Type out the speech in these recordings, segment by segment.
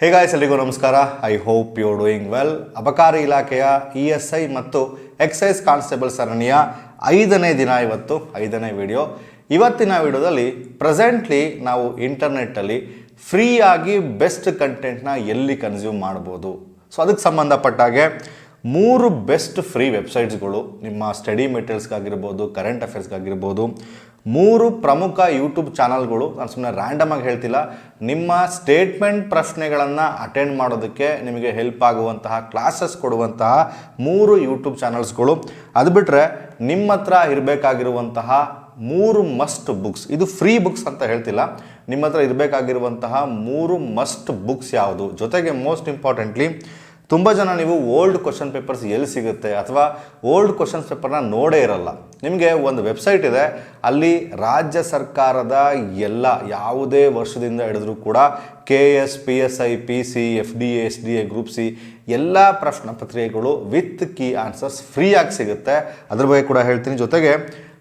Hey guys ಎಲ್ರಿಗೂ ನಮಸ್ಕಾರ. I hope you doing well ಅಬಕಾರಿ ಇಲಾಖೆಯ ಇ ಎಸ್ ಐ ಮತ್ತು ಎಕ್ಸೈಸ್ ಕಾನ್ಸ್ಟೇಬಲ್ ಸರಣಿಯ ಐದನೇ ದಿನ ಇವತ್ತು, ಐದನೇ ವಿಡಿಯೋ ಇವತ್ತಿನ ವಿಡಿಯೋದಲ್ಲಿ ಪ್ರೆಸೆಂಟ್ಲಿ ನಾವು ಇಂಟರ್ನೆಟ್ಟಲ್ಲಿ ಫ್ರೀಯಾಗಿ ಬೆಸ್ಟ್ ಕಂಟೆಂಟ್ನ ಎಲ್ಲಿ ಕನ್ಸ್ಯೂಮ್ ಮಾಡ್ಬೋದು. ಸೊ ಅದಕ್ಕೆ ಸಂಬಂಧಪಟ್ಟ ಹಾಗೆ ಮೂರು ಬೆಸ್ಟ್ ಫ್ರೀ ವೆಬ್ಸೈಟ್ಸ್ಗಳು ನಿಮ್ಮ ಸ್ಟಡಿ ಮೆಟೀರಿಯಲ್ಸ್ಗಾಗಿರ್ಬೋದು ಕರೆಂಟ್ ಅಫೇರ್ಸ್ಗಾಗಿರ್ಬೋದು ಮೂರು ಪ್ರಮುಖ ಯೂಟ್ಯೂಬ್ ಚಾನಲ್ಗಳು, ನಾನು ಸುಮ್ಮನೆ ರ್ಯಾಂಡಮ್ ಆಗಿ ಹೇಳ್ತಿಲ್ಲ, ನಿಮ್ಮ ಸ್ಟೇಟ್ಮೆಂಟ್ ಪ್ರಶ್ನೆಗಳನ್ನು ಅಟೆಂಡ್ ಮಾಡೋದಕ್ಕೆ ನಿಮಗೆ ಹೆಲ್ಪ್ ಆಗುವಂತಹ ಕ್ಲಾಸಸ್ ಕೊಡುವಂತಹ ಮೂರು ಯೂಟ್ಯೂಬ್ ಚಾನಲ್ಸ್ಗಳು. ಅದು ಬಿಟ್ಟರೆ ನಿಮ್ಮ ಹತ್ರ ಇರಬೇಕಾಗಿರುವಂತಹ ಮೂರು ಮಸ್ಟ್ ಬುಕ್ಸ್ ಇದು ಫ್ರೀ ಬುಕ್ಸ್ ಅಂತ ಹೇಳ್ತಿಲ್ಲ, ನಿಮ್ಮ ಹತ್ರ ಇರಬೇಕಾಗಿರುವಂತಹ ಮೂರು ಮಸ್ಟ್ ಬುಕ್ಸ್ ಯಾವುದು? ಜೊತೆಗೆ ಮೋಸ್ಟ್ ಇಂಪಾರ್ಟೆಂಟ್ಲಿ ತುಂಬ ಜನ ನೀವು ಓಲ್ಡ್ ಕ್ವಶನ್ ಪೇಪರ್ಸ್ ಎಲ್ಲಿ ಸಿಗುತ್ತೆ ಅಥವಾ ಓಲ್ಡ್ ಕ್ವಶನ್ಸ್ ಪೇಪರ್ನ ನೋಡೇ ಇರಲ್ಲ. ನಿಮಗೆ ಒಂದು ವೆಬ್ಸೈಟ್ ಇದೆ, ಅಲ್ಲಿ ರಾಜ್ಯ ಸರ್ಕಾರದ ಎಲ್ಲ ಯಾವುದೇ ವರ್ಷದಿಂದ ಹಿಡಿದ್ರೂ ಕೂಡ K S P S I P C F D A S D A group C ಎಲ್ಲ ಪ್ರಶ್ನೆ ಪತ್ರಿಕೆಗಳು ವಿತ್ ಕೀ ಆನ್ಸರ್ಸ್ ಫ್ರೀಯಾಗಿ ಸಿಗುತ್ತೆ. ಅದ್ರ ಬಗ್ಗೆ ಕೂಡ ಹೇಳ್ತೀನಿ. ಜೊತೆಗೆ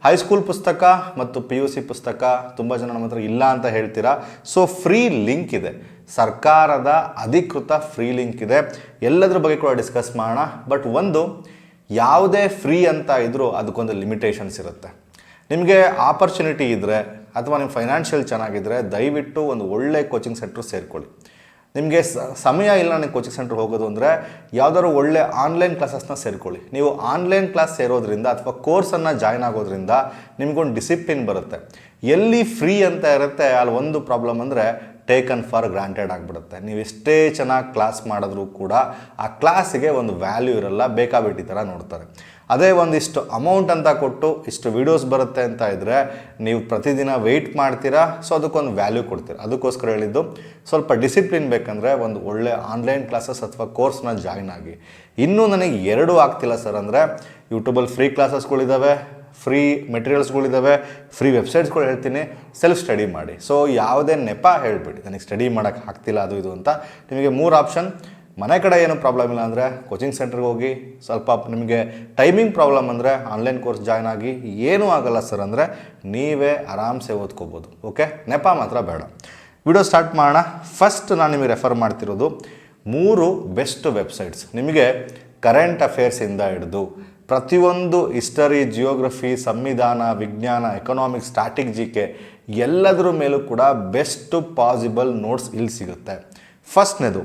ಹೈಸ್ಕೂಲ್ ಪುಸ್ತಕ ಮತ್ತು ಪಿ ಯು ಸಿ ಪುಸ್ತಕ ತುಂಬ ಜನ ನಮ್ಮ ಹತ್ರ ಇಲ್ಲ ಅಂತ ಹೇಳ್ತೀರಾ. ಸೊ ಫ್ರೀ ಲಿಂಕ್ ಇದೆ. ಸರ್ಕಾರದ ಅಧಿಕೃತ ಫ್ರೀ ಲಿಂಕ್ ಇದೆ. ಎಲ್ಲದ್ರ ಬಗ್ಗೆ ಕೂಡ ಡಿಸ್ಕಸ್ ಮಾಡೋಣ. ಬಟ್ ಒಂದು, ಯಾವುದೇ ಫ್ರೀ ಅಂತ ಇದ್ದರೂ ಅದಕ್ಕೊಂದು ಲಿಮಿಟೇಷನ್ಸ್ ಇರುತ್ತೆ. ನಿಮಗೆ ಆಪರ್ಚುನಿಟಿ ಇದ್ದರೆ ಅಥವಾ ನಿಮ್ಮ ಫೈನಾನ್ಷಿಯಲ್ ಚೆನ್ನಾಗಿದ್ದರೆ ದಯವಿಟ್ಟು ಒಂದು ಒಳ್ಳೆ ಕೋಚಿಂಗ್ ಸೆಂಟ್ರ್ ಸೇರಿಕೊಳ್ಳಿ. ನಿಮಗೆ ಸಮಯ ಇಲ್ಲ ನನಗೆ ಕೋಚಿಂಗ್ ಸೆಂಟ್ರ್ ಹೋಗೋದು ಅಂದರೆ ಯಾವ್ದಾದ್ರು ಒಳ್ಳೆ ಆನ್ಲೈನ್ ಕ್ಲಾಸಸ್ನ ಸೇರ್ಕೊಳ್ಳಿ. ನೀವು ಆನ್ಲೈನ್ ಕ್ಲಾಸ್ ಸೇರೋದ್ರಿಂದ ಅಥವಾ ಕೋರ್ಸನ್ನು ಜಾಯ್ನ್ ಆಗೋದ್ರಿಂದ ನಿಮಗೊಂದು ಡಿಸಿಪ್ಲಿನ್ ಬರುತ್ತೆ. ಎಲ್ಲಿ ಫ್ರೀ ಅಂತ ಇರುತ್ತೆ, ಅಲ್ಲಿ ಒಂದು ಪ್ರಾಬ್ಲಮ್ ಅಂದರೆ ಟೇಕನ್ ಫಾರ್ ಗ್ರಾಂಟೆಡ್ ಆಗಿಬಿಡುತ್ತೆ. ನೀವು ಎಷ್ಟೇ ಚೆನ್ನಾಗಿ ಕ್ಲಾಸ್ ಮಾಡಿದ್ರೂ ಕೂಡ ಆ ಕ್ಲಾಸಿಗೆ ಒಂದು ವ್ಯಾಲ್ಯೂ ಇರಲ್ಲ, ಬೇಕಾಬಿಟ್ಟಿ ಥರ ನೋಡ್ತಾರೆ. ಅದೇ ಒಂದಿಷ್ಟು ಅಮೌಂಟ್ ಅಂತ ಕೊಟ್ಟು ಇಷ್ಟು ವೀಡಿಯೋಸ್ ಬರುತ್ತೆ ಅಂತ ಇದ್ದರೆ ನೀವು ಪ್ರತಿದಿನ ವೆಯ್ಟ್ ಮಾಡ್ತೀರಾ? ಸೊ ಅದಕ್ಕೊಂದು ವ್ಯಾಲ್ಯೂ ಕೊಡ್ತೀರಾ. ಅದಕ್ಕೋಸ್ಕರ ಹೇಳಿದ್ದು, ಸ್ವಲ್ಪ ಡಿಸಿಪ್ಲಿನ್ ಬೇಕಂದರೆ ಒಂದು ಒಳ್ಳೆ ಆನ್ಲೈನ್ ಕ್ಲಾಸಸ್ ಅಥವಾ ಕೋರ್ಸ್ನ ಜಾಯ್ನ್ ಆಗಿ. ಇನ್ನೂ ನನಗೆ ಎರಡೂ ಆಗ್ತಿಲ್ಲ ಸರ್ ಅಂದರೆ ಯೂಟ್ಯೂಬಲ್ಲಿ ಫ್ರೀ ಕ್ಲಾಸಸ್ಗಳಿದ್ದಾವೆ ಫ್ರೀ ಮೆಟೀರಿಯಲ್ಸ್ಗಳಿದ್ದಾವೆ ಫ್ರೀ ವೆಬ್ಸೈಟ್ಸ್ಗಳು ಹೇಳ್ತೀನಿ ಸೆಲ್ಫ್ ಸ್ಟಡಿ ಮಾಡಿ. ಸೊ ಯಾವುದೇ ನೆಪ ಹೇಳಿಬಿಡಿ. ನನಗೆ ಸ್ಟಡಿ ಮಾಡೋಕ್ಕೆ ಆಗ್ತಿಲ್ಲ, ಅದು ಇದು ಅಂತ. ನಿಮಗೆ ಮೂರು ಆಪ್ಷನ್ ಮನೆ ಕಡೆ ಏನು ಪ್ರಾಬ್ಲಮ್ ಇಲ್ಲ ಅಂದರೆ ಕೋಚಿಂಗ್ ಸೆಂಟ್ರಿಗೆ ಹೋಗಿ, ಸ್ವಲ್ಪ ನಿಮಗೆ ಟೈಮಿಂಗ್ ಪ್ರಾಬ್ಲಮ್ ಅಂದರೆ ಆನ್ಲೈನ್ ಕೋರ್ಸ್ ಜಾಯ್ನ್ ಆಗಿ ಏನೂ ಆಗಲ್ಲ ಸರ್ ಅಂದರೆ ನೀವೇ ಆರಾಮ್ಸೆ ಓದ್ಕೋಬೋದು. ಓಕೆ ನೆಪ ಮಾತ್ರ ಬೇಡ. ವಿಡಿಯೋ ಸ್ಟಾರ್ಟ್ ಮಾಡೋಣ. ಫಸ್ಟ್ ನಾನು ನಿಮಗೆ ರೆಫರ್ ಮಾಡ್ತಿರೋದು ಮೂರು ಬೆಸ್ಟ್ ವೆಬ್ಸೈಟ್ಸ್ ನಿಮಗೆ ಕರೆಂಟ್ ಅಫೇರ್ಸಿಂದ ಹಿಡಿದು ಪ್ರತಿಯೊಂದು ಹಿಸ್ಟರಿ ಜಿಯೋಗ್ರಫಿ ಸಂವಿಧಾನ, ವಿಜ್ಞಾನ ಎಕನಾಮಿಕ್ಸ್ ಕೆ ಎಲ್ಲದರ ಮೇಲೂ ಕೂಡ ಬೆಸ್ಟ್ ಪಾಸಿಬಲ್ ನೋಟ್ಸ್ ಇಲ್ಲಿ ಸಿಗುತ್ತೆ. ಫಸ್ಟ್ನೇದು,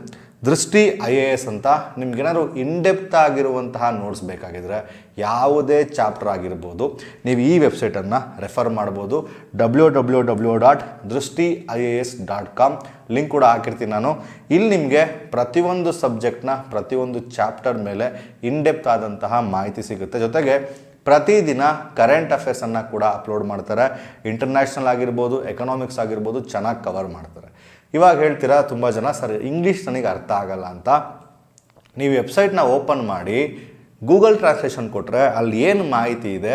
ದೃಷ್ಟಿ ಐ ಎ ಎಸ್ ಅಂತ ನಿಮ್ಗೇನಾದ್ರು ಇನ್ಡೆಪ್ತ್ ಆಗಿರುವಂತಹ ನೋಟ್ಸ್ ಬೇಕಾಗಿದ್ರೆ ಯಾವುದೇ ಚಾಪ್ಟರ್ ಆಗಿರ್ಬೋದು, ನೀವು ಈ ವೆಬ್ಸೈಟನ್ನು ರೆಫರ್ ಮಾಡ್ಬೋದು W W W dot Drishti I A S dot com link ಕೂಡ ಹಾಕಿರ್ತೀನಿ ನಾನು. ಇಲ್ಲಿ ನಿಮಗೆ ಪ್ರತಿಯೊಂದು ಸಬ್ಜೆಕ್ಟ್ನ ಪ್ರತಿಯೊಂದು ಚಾಪ್ಟರ್ ಮೇಲೆ ಇನ್ಡೆಪ್ತ್ ಆದಂತಹ ಮಾಹಿತಿ ಸಿಗುತ್ತೆ. ಜೊತೆಗೆ ಪ್ರತಿದಿನ ಕರೆಂಟ್ ಅಫೇರ್ಸನ್ನು ಕೂಡ ಅಪ್ಲೋಡ್ ಮಾಡ್ತಾರೆ. ಇಂಟರ್ನ್ಯಾಷನಲ್ ಆಗಿರ್ಬೋದು ಎಕನಾಮಿಕ್ಸ್ ಆಗಿರ್ಬೋದು, ಚೆನ್ನಾಗಿ ಕವರ್ ಮಾಡ್ತಾರೆ. ಇವಾಗ ಹೇಳ್ತೀರಾ ತುಂಬ ಜನ, ಸರ್ ಇಂಗ್ಲೀಷ್ ನನಗೆ ಅರ್ಥ ಆಗಲ್ಲ ಅಂತ. ನೀವು ವೆಬ್ಸೈಟ್ನ ಓಪನ್ ಮಾಡಿ ಗೂಗಲ್ ಟ್ರಾನ್ಸ್ಲೇಷನ್ ಕೊಟ್ಟರೆ ಅಲ್ಲಿ ಏನು ಮಾಹಿತಿ ಇದೆ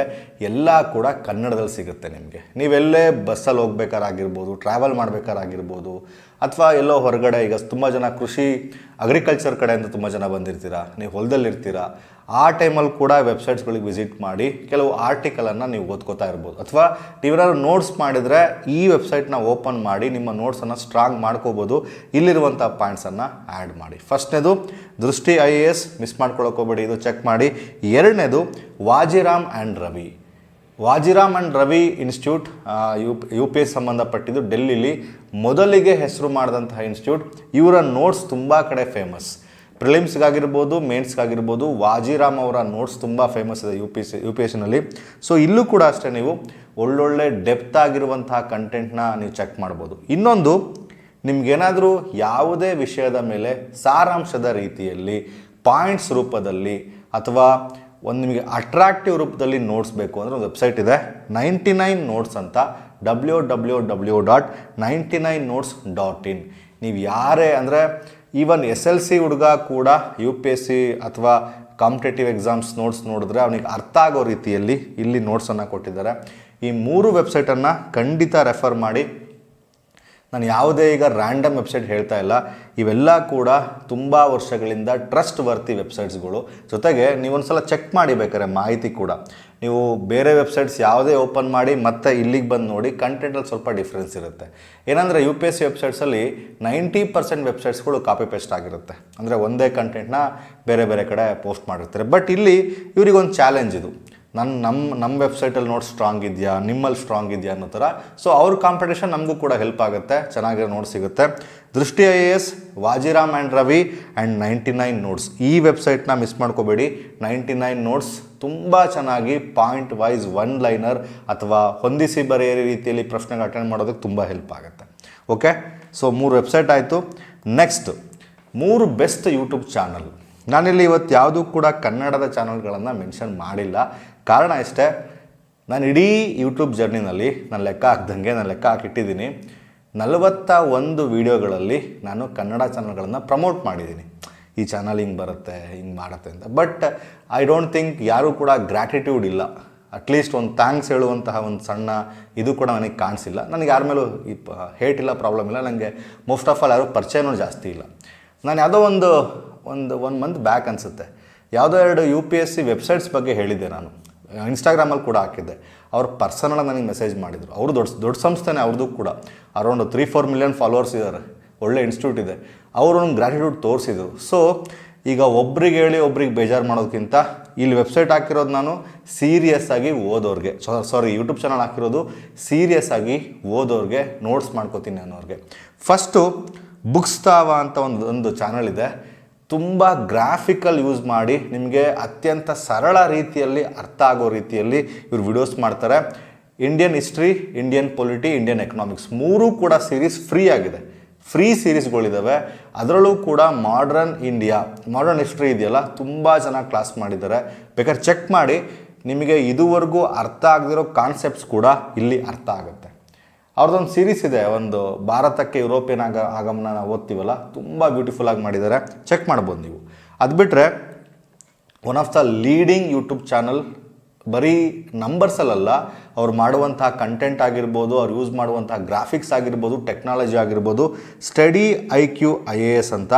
ಎಲ್ಲ ಕೂಡ ಕನ್ನಡದಲ್ಲಿ ಸಿಗುತ್ತೆ ನಿಮಗೆ. ನೀವೆಲ್ಲೇ ಬಸ್ಸಲ್ಲಿ ಹೋಗ್ಬೇಕಾರಾಗಿರ್ಬೋದು ಟ್ರಾವೆಲ್ ಮಾಡಬೇಕಾರಾಗಿರ್ಬೋದು, ಅಥವಾ ಎಲ್ಲೋ ಹೊರಗಡೆ ಈಗ ತುಂಬ ಜನ ಕೃಷಿ ಅಗ್ರಿಕಲ್ಚರ್ ಕಡೆಯಿಂದ ತುಂಬ ಜನ ಬಂದಿರ್ತೀರಾ, ನೀವು ಹೊಲದಲ್ಲಿರ್ತೀರಾ, ಆ ಟೈಮಲ್ಲಿ ಕೂಡ ವೆಬ್ಸೈಟ್ಸ್ಗಳಿಗೆ ವಿಸಿಟ್ ಮಾಡಿ ಕೆಲವು ಆರ್ಟಿಕಲನ್ನು ನೀವು ಓದ್ಕೋತಾ ಇರ್ಬೋದು. ಅಥವಾ ನೀವೇನಾದ್ರು ನೋಟ್ಸ್ ಮಾಡಿದರೆ ಈ ವೆಬ್ಸೈಟ್ನ ಓಪನ್ ಮಾಡಿ ನಿಮ್ಮ ನೋಟ್ಸನ್ನು ಸ್ಟ್ರಾಂಗ್ ಮಾಡ್ಕೋಬೋದು ಇಲ್ಲಿರುವಂಥ ಪಾಯಿಂಟ್ಸನ್ನು ಆ್ಯಡ್ ಮಾಡಿ. ಫಸ್ಟ್ನೇದು, ದೃಷ್ಟಿ ಐ ಎ ಎಸ್ ಮಿಸ್ ಹೋಗ್ಬೇಡಿ, ಇದು ಚೆಕ್ ಮಾಡಿ. ಎರಡನೇದು, Vajiram and Ravi. Vajiram and Ravi institute U U P S ಸಂಬಂಧಪಟ್ಟಿದ್ದು ಡೆಲ್ಲಿಲಿ ಮೊದಲಿಗೆ ಹೆಸರು ಮಾಡಿದಂತಹ ಇನ್ಸ್ಟಿಟ್ಯೂಟ್. ಇವರ ನೋಟ್ಸ್ ತುಂಬ ಕಡೆ ಫೇಮಸ್ ಪ್ರಿಲಿಮ್ಸ್ಗಾಗಿರ್ಬೋದು, ಮೇನ್ಸ್ಗಾಗಿರ್ಬೋದು, ವಾಜಿರಾಮ್ ಅವರ ನೋಟ್ಸ್ ತುಂಬ ಫೇಮಸ್ ಇದೆ U P C U P S ಸಿನಲ್ಲಿ so ಇಲ್ಲೂ ಕೂಡ ಅಷ್ಟೇ ನೀವು ಒಳ್ಳೊಳ್ಳೆ ಡೆಪ್ತ್ ಆಗಿರುವಂತಹ ಕಂಟೆಂಟ್ನ ನೀವು ಚೆಕ್ ಮಾಡ್ಬೋದು. ಇನ್ನೊಂದು, ನಿಮಗೇನಾದರೂ ಯಾವುದೇ ವಿಷಯದ ಮೇಲೆ ಸಾರಾಂಶದ ರೀತಿಯಲ್ಲಿ ಪಾಯಿಂಟ್ಸ್ ರೂಪದಲ್ಲಿ ಅಥವಾ ಒಂದು ನಿಮಗೆ ಅಟ್ರಾಕ್ಟಿವ್ ರೂಪದಲ್ಲಿ ನೋಟ್ಸ್ ಬೇಕು ಅಂದರೆ ಒಂದು ವೆಬ್ಸೈಟ್ ಇದೆ ನೈಂಟಿ ನೈನ್ ನೋಟ್ಸ್ ಅಂತ W W W dot ninety nine notes dot in ನೀವು ಯಾರೇ ಅಂದರೆ ಈವನ್ ಎಸ್ ಎಲ್ ಸಿ ಹುಡುಗ ಕೂಡ ಯು ಪಿ ಎಸ್ ಸಿ ಅಥವಾ ಕಾಂಪಿಟೇಟಿವ್ ಎಕ್ಸಾಮ್ಸ್ ನೋಟ್ಸ್ ನೋಡಿದ್ರೆ ಅವನಿಗೆ ಅರ್ಥ ಆಗೋ ರೀತಿಯಲ್ಲಿ ಇಲ್ಲಿ ನೋಟ್ಸನ್ನು ಕೊಟ್ಟಿದ್ದಾರೆ. ಈ ಮೂರು ವೆಬ್ಸೈಟನ್ನು ಖಂಡಿತ ರೆಫರ್ ಮಾಡಿ. ನಾನು ಯಾವುದೇ ಈಗ ರ್ಯಾಂಡಮ್ ವೆಬ್ಸೈಟ್ ಹೇಳ್ತಾ ಇಲ್ಲ. ಇವೆಲ್ಲ ಕೂಡ ತುಂಬ ವರ್ಷಗಳಿಂದ ಟ್ರಸ್ಟ್ ವರ್ತಿ ವೆಬ್ಸೈಟ್ಸ್ಗಳು ಜೊತೆಗೆ ನೀವೊಂದ್ಸಲ ಚೆಕ್ ಮಾಡಿ ಬೇಕಾದ್ರೆ ಮಾಹಿತಿ ಕೂಡ. ನೀವು ಬೇರೆ ವೆಬ್ಸೈಟ್ಸ್ ಯಾವುದೇ ಓಪನ್ ಮಾಡಿ ಮತ್ತೆ ಇಲ್ಲಿಗೆ ಬಂದು ನೋಡಿ ಕಂಟೆಂಟಲ್ಲಿ ಸ್ವಲ್ಪ ಡಿಫ್ರೆನ್ಸ್ ಇರುತ್ತೆ. ಏನಂದರೆ ಯು ಪಿ ಎಸ್ ಸಿ ವೆಬ್ಸೈಟ್ಸಲ್ಲಿ ನೈಂಟಿ ಪರ್ಸೆಂಟ್ ವೆಬ್ಸೈಟ್ಸ್ಗಳು ಕಾಪಿ ಪೇಸ್ಟ್ ಆಗಿರುತ್ತೆ. ಅಂದರೆ ಒಂದೇ ಕಂಟೆಂಟ್ನ ಬೇರೆ ಬೇರೆ ಕಡೆ ಪೋಸ್ಟ್ ಮಾಡಿರ್ತಾರೆ. ಬಟ್ ಇಲ್ಲಿ ಇವರಿಗೊಂದು ಚಾಲೆಂಜ್ ಇದು. ನನ್ನ ನಮ್ಮ ನಮ್ಮ ವೆಬ್ಸೈಟಲ್ಲಿ ನೋಡಿ ಸ್ಟ್ರಾಂಗ್ ಇದೆಯಾ, ನಿಮ್ಮಲ್ಲಿ ಸ್ಟ್ರಾಂಗ್ ಇದೆಯಾ ಅನ್ನೋ ಥರ. ಸೊ ಅವ್ರ ಕಾಂಪಿಟೇಷನ್ ನಮಗೂ ಕೂಡ ಹೆಲ್ಪ್ ಆಗುತ್ತೆ, ಚೆನ್ನಾಗಿರೋ ನೋಟ್ಸ್ ಸಿಗುತ್ತೆ. Drishti I A S, Vajiram and Ravi and ninety nine notes ಈ ವೆಬ್ಸೈಟ್ನ ಮಿಸ್ ಮಾಡ್ಕೋಬೇಡಿ. ನೈಂಟಿ ನೈನ್ ನೋಟ್ಸ್ ತುಂಬ ಚೆನ್ನಾಗಿ ಪಾಯಿಂಟ್ ವೈಸ್ ಒನ್ ಲೈನರ್ ಅಥವಾ ಹೊಂದಿಸಿ ಬರೆಯೋ ರೀತಿಯಲ್ಲಿ ಪ್ರಶ್ನೆಗೆ ಅಟೆಂಡ್ ಮಾಡೋದಕ್ಕೆ ತುಂಬ ಹೆಲ್ಪ್ ಆಗುತ್ತೆ. ಓಕೆ ಸೊ ಮೂರು ವೆಬ್ಸೈಟ್ ಆಯಿತು. ನೆಕ್ಸ್ಟ್ ಮೂರು ಬೆಸ್ಟ್ ಯೂಟ್ಯೂಬ್ ಚಾನಲ್ ನಾನಿಲ್ಲಿ ಇವತ್ತು ಯಾವುದೂ ಕೂಡ ಕನ್ನಡದ ಚಾನಲ್ಗಳನ್ನು ಮೆನ್ಷನ್ ಮಾಡಿಲ್ಲ. ಕಾರಣ ಇಷ್ಟೇ, ನಾನು ಇಡೀ ಯೂಟ್ಯೂಬ್ ಜರ್ನಿನಲ್ಲಿ ನಾನು ಲೆಕ್ಕ ಹಾಕ್ದಂಗೆ, ನಾನು ಲೆಕ್ಕ ಹಾಕಿಟ್ಟಿದ್ದೀನಿ. ನಲವತ್ತ ಒಂದು ವೀಡಿಯೋಗಳಲ್ಲಿ ನಾನು ಕನ್ನಡ ಚಾನಲ್ಗಳನ್ನು ಪ್ರಮೋಟ್ ಮಾಡಿದ್ದೀನಿ. ಈ ಚಾನಲ್ ಹಿಂಗೆ ಬರುತ್ತೆ, ಹಿಂಗೆ ಮಾಡುತ್ತೆ ಅಂತ. ಬಟ್ ಐ ಡೋಂಟ್ ಥಿಂಕ್ ಯಾರೂ ಕೂಡ ಗ್ರ್ಯಾಟಿಟ್ಯೂಡ್ ಇಲ್ಲ. ಅಟ್ಲೀಸ್ಟ್ ಒಂದು ಥ್ಯಾಂಕ್ಸ್ ಹೇಳುವಂತಹ ಒಂದು ಸಣ್ಣ ಇದು ಕೂಡ ನನಗೆ ಕಾಣಿಸಿಲ್ಲ. ನನಗೆ ಯಾರ ಮೇಲೂ ಈ ಹೇಟ್ ಇಲ್ಲ ಪ್ರಾಬ್ಲಮ್ ಇಲ್ಲ. ನನಗೆ ಮೋಸ್ಟ್ ಆಫ್ ಆಲ್ ಯಾರೂ ಪರಿಚಯನೂ ಜಾಸ್ತಿ ಇಲ್ಲ. ನಾನು ಯಾವುದೋ ಒಂದು ಒಂದು ಒನ್ ಮಂತ್ ಬ್ಯಾಕ್ ಅನಿಸುತ್ತೆ. ಯಾವುದೋ ಎರಡು U P S C websites ಬಗ್ಗೆ ಹೇಳಿದ್ದೆ ನಾನು. ಇನ್ಸ್ಟಾಗ್ರಾಮಲ್ಲಿ ಕೂಡ ಹಾಕಿದ್ದೆ. ಅವ್ರು ಪರ್ಸನಲ್ ನನಗೆ ಮೆಸೇಜ್ ಮಾಡಿದರು. ಅವರು ದೊಡ್ಡ ದೊಡ್ಡ ಸಂಸ್ಥೆನೇ ಅವ್ರದ್ದು ಕೂಡ. Around three four million followers ಇದ್ದಾರೆ ಒಳ್ಳೆ ಇನ್ಸ್ಟಿಟ್ಯೂಟ್ ಇದೆ. ಅವರು ನಮ್ಗೆ ಗ್ರ್ಯಾಟಿಟ್ಯೂಡ್ ತೋರಿಸಿದ್ರು. ಸೊ ಈಗ ಒಬ್ರಿಗೆ ಹೇಳಿ ಒಬ್ರಿಗೆ ಬೇಜಾರು ಮಾಡೋದಕ್ಕಿಂತ ಇಲ್ಲಿ ವೆಬ್ಸೈಟ್ ಹಾಕಿರೋದು ನಾನು ಸೀರಿಯಸ್ ಆಗಿ ಓದೋರಿಗೆ. ಸಾರಿ ಯೂಟ್ಯೂಬ್ ಚಾನಲ್ ಹಾಕಿರೋದು ಸೀರಿಯಸ್ ಆಗಿ ಓದೋರಿಗೆ ನೋಟ್ಸ್ ಮಾಡ್ಕೋತೀನಿ ಅನ್ನೋರಿಗೆ. ಫಸ್ಟು ಬುಕ್ಸ್ತಾವ ಅಂತ ಒಂದು ಒಂದು ಚಾನಲ್ ಇದೆ. ತುಂಬ ಗ್ರಾಫಿಕಲ್ ಯೂಸ್ ಮಾಡಿ ನಿಮಗೆ ಅತ್ಯಂತ ಸರಳ ರೀತಿಯಲ್ಲಿ ಅರ್ಥ ಆಗೋ ರೀತಿಯಲ್ಲಿ ಇವರು ವಿಡಿಯೋಸ್ ಮಾಡ್ತಾರೆ. Indian history Indian polity Indian economics ಮೂರೂ ಕೂಡ ಸೀರೀಸ್ ಫ್ರೀ ಆಗಿದೆ. ಫ್ರೀ ಸೀರೀಸ್ಗಳಿದ್ದಾವೆ ಅದರಲ್ಲೂ ಕೂಡ ಮಾಡ್ರನ್ ಇಂಡಿಯಾ ಮಾಡ್ರನ್ ಹಿಸ್ಟ್ರಿ ಇದೆಯಲ್ಲ, ತುಂಬ ಚೆನ್ನಾಗಿ ಕ್ಲಾಸ್ ಮಾಡಿದ್ದಾರೆ. ಬೇಕಾದ್ರೆ ಚೆಕ್ ಮಾಡಿ, ನಿಮಗೆ ಇದುವರೆಗೂ ಅರ್ಥ ಆಗದಿರೋ ಕಾನ್ಸೆಪ್ಟ್ಸ್ ಕೂಡ ಇಲ್ಲಿ ಅರ್ಥ ಆಗುತ್ತೆ. ಅವ್ರದ್ದೊಂದು ಸೀರೀಸ್ ಇದೆ, ಒಂದು ಭಾರತಕ್ಕೆ ಯುರೋಪಿಯನ್ ಆಗ, ಆಗಮನ ಓದ್ತೀವಲ್ಲ, ತುಂಬ ಬ್ಯೂಟಿಫುಲ್ ಆಗಿ ಮಾಡಿದ್ದಾರೆ. ಚೆಕ್ ಮಾಡ್ಬೋದು ನೀವು. ಅದು ಬಿಟ್ಟರೆ one of the leading YouTube channel ಬರೀ ನಂಬರ್ಸಲ್ಲ ಅವ್ರು ಮಾಡುವಂತಹ ಕಂಟೆಂಟ್ ಆಗಿರ್ಬೋದು, ಅವ್ರು ಯೂಸ್ ಮಾಡುವಂತಹ ಗ್ರಾಫಿಕ್ಸ್ ಆಗಿರ್ಬೋದು ಟೆಕ್ನಾಲಜಿ ಆಗಿರ್ಬೋದು study I Q I A S ಅಂತ.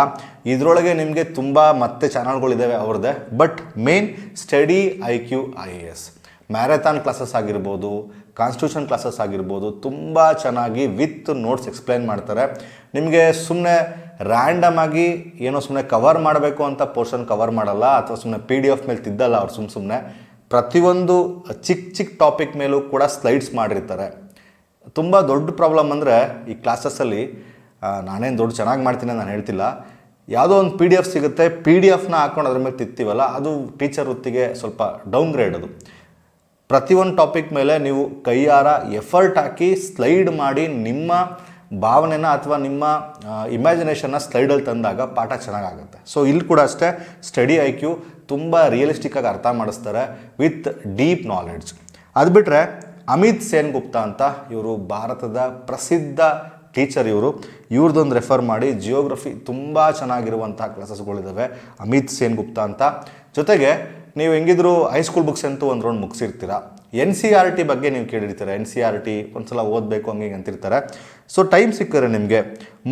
ಇದರೊಳಗೆ ನಿಮಗೆ ತುಂಬ ಮತ್ತೆ ಚಾನಲ್ಗಳಿದ್ದಾವೆ ಅವ್ರದ್ದೇ but main study I Q I A S marathon classes ಆಗಿರ್ಬೋದು ಕಾನ್ಸ್ಟಿಟ್ಯೂಷನ್ ಕ್ಲಾಸಸ್ ಆಗಿರ್ಬೋದು, ತುಂಬ ಚೆನ್ನಾಗಿ ವಿತ್ ನೋಟ್ಸ್ ಎಕ್ಸ್ಪ್ಲೈನ್ ಮಾಡ್ತಾರೆ. ನಿಮಗೆ ಸುಮ್ಮನೆ ರ್ಯಾಂಡಮ್ ಆಗಿ ಏನೋ ಸುಮ್ಮನೆ ಕವರ್ ಮಾಡಬೇಕು ಅಂತ ಪೋರ್ಷನ್ ಕವರ್ ಮಾಡಲ್ಲ, ಅಥವಾ ಸುಮ್ಮನೆ ಪಿ ಡಿ ಎಫ್ ಮೇಲೆ ತಿದ್ದಲ್ಲ ಅವ್ರು ಸುಮ್ಮ ಸುಮ್ಮನೆ ಪ್ರತಿಯೊಂದು ಚಿಕ್ಕ ಚಿಕ್ಕ ಟಾಪಿಕ್ ಮೇಲೂ ಕೂಡ ಸ್ಲೈಡ್ಸ್ ಮಾಡಿರ್ತಾರೆ. ತುಂಬ ದೊಡ್ಡ ಪ್ರಾಬ್ಲಮ್ ಅಂದರೆ ಈ ಕ್ಲಾಸಸ್ಸಲ್ಲಿ ನಾನೇನು ದೊಡ್ಡ ಚೆನ್ನಾಗಿ ಮಾಡ್ತೀನಿ ನಾನು ಹೇಳ್ತಿಲ್ಲ. ಯಾವುದೋ ಒಂದು ಪಿ ಡಿ ಎಫ್ ಸಿಗುತ್ತೆ ಪಿ ಡಿ ಎಫ್ನ ಹಾಕೊಂಡು ಅದ್ರ ಮೇಲೆ ತಿತ್ತೀವಲ್ಲ, ಅದು ಟೀಚರ್ ವೃತ್ತಿಗೆ ಸ್ವಲ್ಪ ಡೌನ್ ಗ್ರೇಡ್ ಅದು. ಪ್ರತಿಯೊಂದು ಟಾಪಿಕ್ ಮೇಲೆ ನೀವು ಕೈಯಾರ ಎಫರ್ಟ್ ಹಾಕಿ ಸ್ಲೈಡ್ ಮಾಡಿ ನಿಮ್ಮ ಭಾವನೆನ ಅಥವಾ ನಿಮ್ಮ ಇಮ್ಯಾಜಿನೇಷನ್ನ ಸ್ಲೈಡಲ್ಲಿ ತಂದಾಗ ಪಾಠ ಚೆನ್ನಾಗಾಗುತ್ತೆ. ಸೊ ಇಲ್ಲಿ ಕೂಡ ಅಷ್ಟೇ ಸ್ಟಡಿ ಐ ಕ್ಯೂ ತುಂಬ ರಿಯಲಿಸ್ಟಿಕ್ಕಾಗಿ ಅರ್ಥ ಮಾಡಿಸ್ತಾರೆ ವಿತ್ ಡೀಪ್ ನಾಲೆಡ್ಜ್ ಅದು ಬಿಟ್ಟರೆ ಅಮಿತ್ ಸೇನ್ ಗುಪ್ತಾ ಅಂತ ಇವರು ಭಾರತದ ಪ್ರಸಿದ್ಧ ಟೀಚರ್ ಇವರು ಇವ್ರದ್ದೊಂದು ರೆಫರ್ ಮಾಡಿ ಜಿಯೋಗ್ರಫಿ ತುಂಬ ಚೆನ್ನಾಗಿರುವಂಥ ಕ್ಲಾಸಸ್ಗಳಿದ್ದಾವೆ ಅಮಿತ್ ಸೇನ್ ಗುಪ್ತಾ ಅಂತ. ಜೊತೆಗೆ ನೀವು ಹೆಂಗಿದ್ರು ಹೈಸ್ಕೂಲ್ ಬುಕ್ಸ್ ಅಂತೂ ಒಂದು ರೌಂಡ್ ಮುಗಿಸಿರ್ತೀರ? ಎನ್ ಸಿ ಆರ್ ಟಿ ಬಗ್ಗೆ ನೀವು ಕೇಳಿರ್ತೀರ? ಎನ್ ಸಿ ಆರ್ ಟಿ ಒಂದ್ಸಲ ಓದಬೇಕು ಹಂಗೆ ಅಂತಿರ್ತಾರೆ. ಸೊ ಟೈಮ್ ಸಿಕ್ಕರೆ ನಿಮಗೆ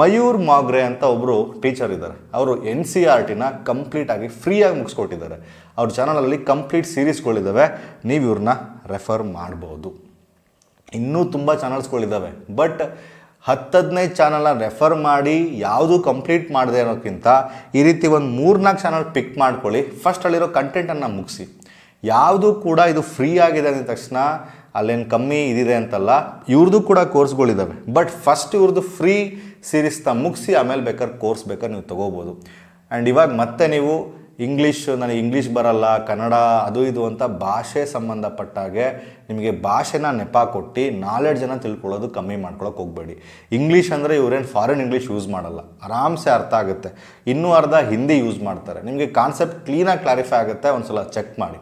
ಮಯೂರ್ ಮಾಗ್ರೆ ಅಂತ ಒಬ್ಬರು ಟೀಚರ್ ಇದ್ದಾರೆ. ಅವರು ಎನ್ ಸಿ ಆರ್ ಟಿನ ಕಂಪ್ಲೀಟಾಗಿ ಫ್ರೀಯಾಗಿ ಮುಗಿಸ್ಕೊಟ್ಟಿದ್ದಾರೆ. ಅವ್ರ ಚಾನಲಲ್ಲಿ ಕಂಪ್ಲೀಟ್ ಸೀರೀಸ್ಗಳಿದ್ದಾವೆ ನೀವು ಇವ್ರನ್ನ ರೆಫರ್ ಮಾಡ್ಬೋದು. ಇನ್ನೂ ತುಂಬ ಚಾನಲ್ಸ್ಗಳಿದ್ದಾವೆ ಬಟ್ ಹತ್ತದನೈದು ಚಾನಲ್ನ ರೆಫರ್ ಮಾಡಿ ಯಾವುದು ಕಂಪ್ಲೀಟ್ ಮಾಡದೆ ಅನ್ನೋಕ್ಕಿಂತ ಈ ರೀತಿ ಒಂದು ಮೂರ್ನಾಲ್ಕು ಚಾನಲ್ ಪಿಕ್ ಮಾಡ್ಕೊಳ್ಳಿ. ಫಸ್ಟ್ ಅಲ್ಲಿರೋ ಕಂಟೆಂಟನ್ನು ಮುಗಿಸಿ. ಯಾವುದು ಕೂಡ ಇದು ಫ್ರೀ ಆಗಿದೆ ಅಂದ ತಕ್ಷಣ ಅಲ್ಲೇನು ಕಮ್ಮಿ ಇದಿದೆ ಅಂತಲ್ಲ ಇವ್ರದ್ದು ಕೂಡ ಕೋರ್ಸ್ಗಳಿದ್ದಾವೆ ಬಟ್ ಫಸ್ಟ್ ಇವ್ರದ್ದು ಫ್ರೀ ಸೀರೀಸ್ನ ಮುಗಿಸಿ ಆಮೇಲೆ ಬೇಕಾದ್ರೆ ಕೋರ್ಸ್ ಬೇಕಾದ್ರೆ ನೀವು ತೊಗೋಬೋದು. ಆ್ಯಂಡ್ ಇವಾಗ ಮತ್ತೆ ನೀವು ಇಂಗ್ಲೀಷ್ ನನಗೆ ಇಂಗ್ಲೀಷ್ ಬರಲ್ಲ, ಕನ್ನಡ ಅದು ಇದು ಅಂತ ಭಾಷೆ ಸಂಬಂಧಪಟ್ಟಾಗೆ ನಿಮಗೆ ಭಾಷೆನ ನೆಪ ಕೊಟ್ಟು ನಾಲೆಡ್ಜನ್ನು ತಿಳ್ಕೊಳ್ಳೋದು ಕಮ್ಮಿ ಮಾಡ್ಕೊಳಕ್ಕೆ ಹೋಗಬೇಡಿ. ಇಂಗ್ಲೀಷ್ ಅಂದರೆ ಇವರೇನು ಫಾರಿನ್ ಇಂಗ್ಲೀಷ್ ಯೂಸ್ ಮಾಡಲ್ಲ. ಆರಾಮ್ಸೆ ಅರ್ಥ ಆಗುತ್ತೆ. ಇನ್ನೂ ಅರ್ಧ ಹಿಂದಿ ಯೂಸ್ ಮಾಡ್ತಾರೆ. ನಿಮಗೆ ಕಾನ್ಸೆಪ್ಟ್ ಕ್ಲೀನಾಗಿ ಕ್ಲಾರಿಫೈ ಆಗುತ್ತೆ, ಒಂದ್ಸಲ ಚೆಕ್ ಮಾಡಿ.